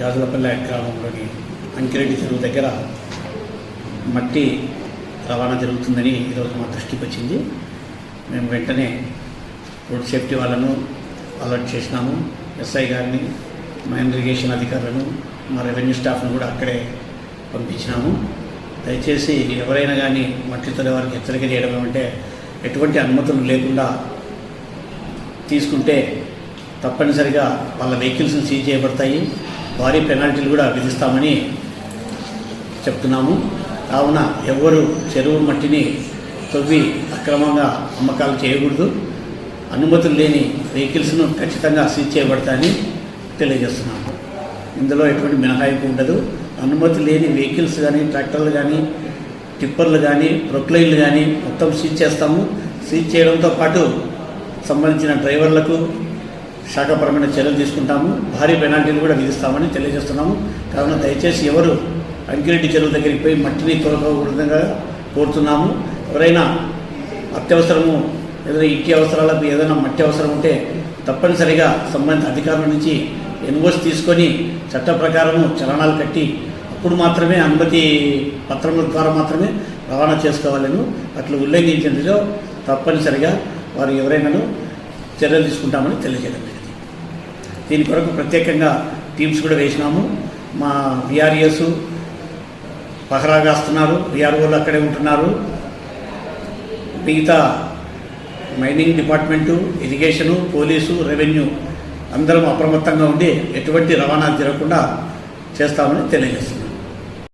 గాజులపల్లె గ్రామంలోని అంకిరెడ్డి చెరువు దగ్గర మట్టి రవాణా జరుగుతుందని ఈరోజు మా దృష్టికి వచ్చింది. మేము వెంటనే రోడ్ సేఫ్టీ వాళ్ళను అలర్ట్ చేసినాము. ఎస్ఐ గారిని మా ఇరిగేషన్ అధికారులను మా రెవెన్యూ స్టాఫ్ను కూడా అక్కడే పంపించినాము. దయచేసి ఎవరైనా కానీ మట్టి తొలే వారికి హెచ్చరిక చేయడం ఏమంటే ఎటువంటి అనుమతులు లేకుండా తీసుకుంటే తప్పనిసరిగా వాళ్ళ వెహికల్స్ని సీజ్ చేయబడతాయి. భారీ పెనాల్టీలు కూడా విధిస్తామని చెప్తున్నాము. కావున ఎవరు చెరువు మట్టిని తవ్వి అక్రమంగా అమ్మకాలు చేయకూడదు. అనుమతులు లేని వెహికల్స్ను ఖచ్చితంగా సీజ్ చేయబడతాయని తెలియజేస్తున్నాము. ఇందులో ఎటువంటి మినహాయింపు ఉండదు. అనుమతి లేని వెహికల్స్ కానీ ట్రాక్టర్లు కానీ టిప్పర్లు కానీ ప్రొక్లైన్లు కానీ మొత్తం సీజ్ చేస్తాము. సీజ్ చేయడంతో పాటు సంబంధించిన డ్రైవర్లకు శాఖపరమైన చర్యలు తీసుకుంటాము. భారీ పెనాల్టీలు కూడా విధిస్తామని తెలియజేస్తున్నాము. కావున దయచేసి ఎవరు అంకిరెడ్డి చెరువు దగ్గరికి పోయి మట్టిని తొలగకూడదంగా కోరుతున్నాము. ఎవరైనా అత్యవసరము ఏదైనా ఇంటి అవసరాలకు ఏదైనా మట్టి అవసరం ఉంటే తప్పనిసరిగా సంబంధిత అధికారుల నుంచి ఎన్ఓసి తీసుకొని చట్ట ప్రకారము చలనాలు కట్టి అప్పుడు మాత్రమే అనుమతి పత్రముల ద్వారా మాత్రమే రవాణా చేసుకోవాలను అట్లు ఉల్లంఘించినదో తప్పనిసరిగా వారు ఎవరైనాను చర్యలు తీసుకుంటామని తెలియజేయడం దీని కొరకు ప్రత్యేకంగా టీమ్స్ కూడా వేసినాము. మా విఆర్ఎస్ పహరాగాస్తున్నారు విఆర్ఓలు అక్కడే ఉంటున్నారు. మిగతా mining department irrigation police revenue అందరం అప్రమత్తంగా ఉండి ఎటువంటి రవాణా జరగకుండా చేస్తామని తెలియజేస్తున్నాం.